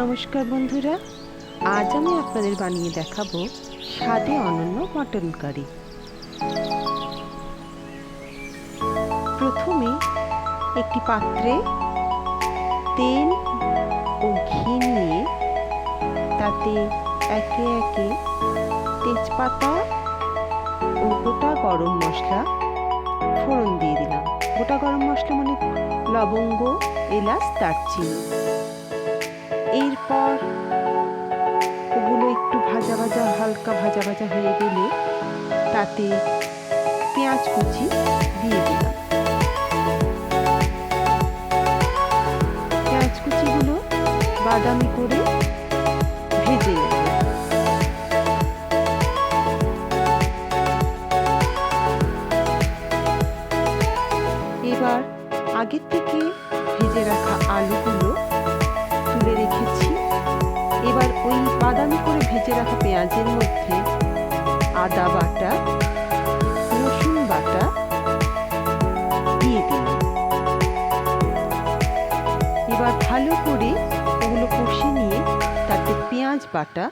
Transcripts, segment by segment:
নমস্কার বন্ধুরা, আজ আমি আপনাদের বানিয়ে দেখাবো স্বাদে অনন্য মটন কারি। প্রথমে একটি পাত্রে তেল ও ঘি নিয়ে তাতে একে একে তেজপাতা ও গোটা গরম মশলা ফোড়ন দিয়ে দিলাম। গোটা গরম মশলা মানে লবঙ্গ, এলাচ, দারচিনি। এরপর ওগুলো একটু ভাজা ভাজা, হালকা ভাজা ভাজা হয়ে গেলে তাতে পেঁয়াজ কুচি দিয়ে দিলাম। পেঁয়াজ কুচিগুলো বাদামি করে ভেজে এবার আগের থেকে ভেজে রাখা আলুগুলো এবার ওই বাদামি করে ভেজে রাখা পেঁয়াজের মধ্যে আদা বাটা, রসুন বাটা দিয়ে দিলাম। এবার ভালো করে ওগুলো কষে নিয়ে তাতে পেঁয়াজ বাটা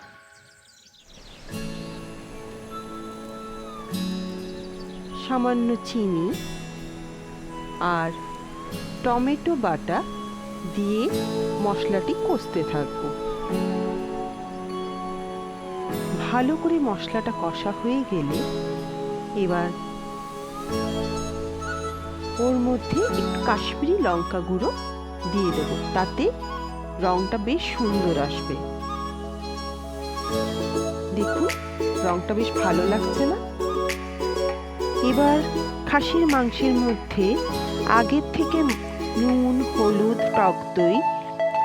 সামান্য চিনি আর টমেটো বাটা দিয়ে মশলাটি কষতে থাকব। ভালো করে মশলাটা কষা হয়ে গেলে এবার ওর মধ্যে একটু কাশ্মীরি লঙ্কা গুঁড়ো দিয়ে দেবো। তাতে রংটা বেশ সুন্দর আসবে। দেখুন, রংটা বেশ ভালো লাগছে না? এবার খাসির মাংসের মধ্যে আগের থেকে নুন, হলুদ, টক দই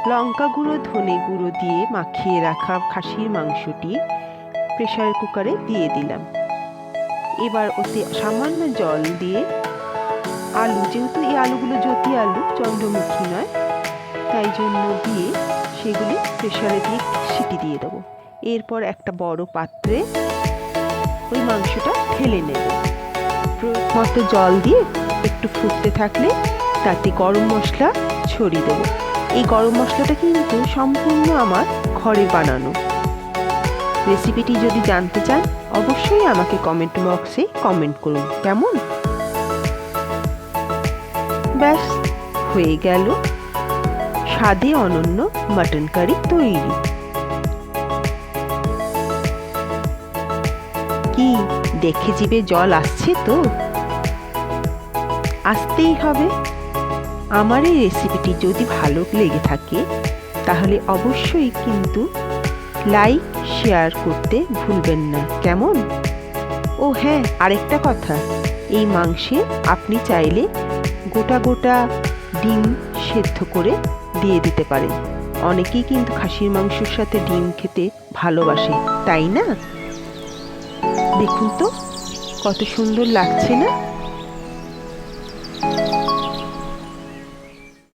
লঙ্কা গুঁড়ো, ধনে গুঁড়ো দিয়ে মাখিয়ে রাখা খাসির মাংসটি প্রেশার কুকারে দিয়ে দিলাম। এবার ওতে সামান্য জল দিয়ে আলু, যেহেতু এই আলুগুলো জ্যোতি আলু, চন্দ্রমুখী নয়, তাই জন্য দিয়ে সেগুলি প্রেসারে দিয়ে সিটি দিয়ে দেবো। এরপর একটা বড় পাত্রে ওই মাংসটা ঢেলে নেব। মতো জল দিয়ে একটু ফুটতে থাকলে তাতে গরম মশলা ছড়িয়ে দেবো। এই গরম মশলাটা কিন্তু সম্পূর্ণ আমার ঘরে বানানো। রেসিপিটি যদি জানতে চান, অবশ্যই আমাকে কমেন্ট বক্সে কমেন্ট করুন, কেমন? ব্যাস, হয়ে গেল স্বাদে অনন্য মাটন কারি তৈরি। কি, দেখে জিভে জল আসছে তো? আসতেই হবে। আমার এই রেসিপিটি যদি ভালো লেগে থাকে, তাহলে অবশ্যই কিন্তু লাইক শেয়ার করতে ভুলবেন না। কেমন? ও হ্যাঁ আরেকটা কথা। এই মাংসে আপনি চাইলে গোটা গোটা ডিম সেদ্ধ করে দিয়ে দিতে পারেন। অনেকেই কিন্তু খাসির মাংসের সাথে ডিম খেতে ভালোবাসে, তাই না? দেখুন তো, কত সুন্দর লাগছে না?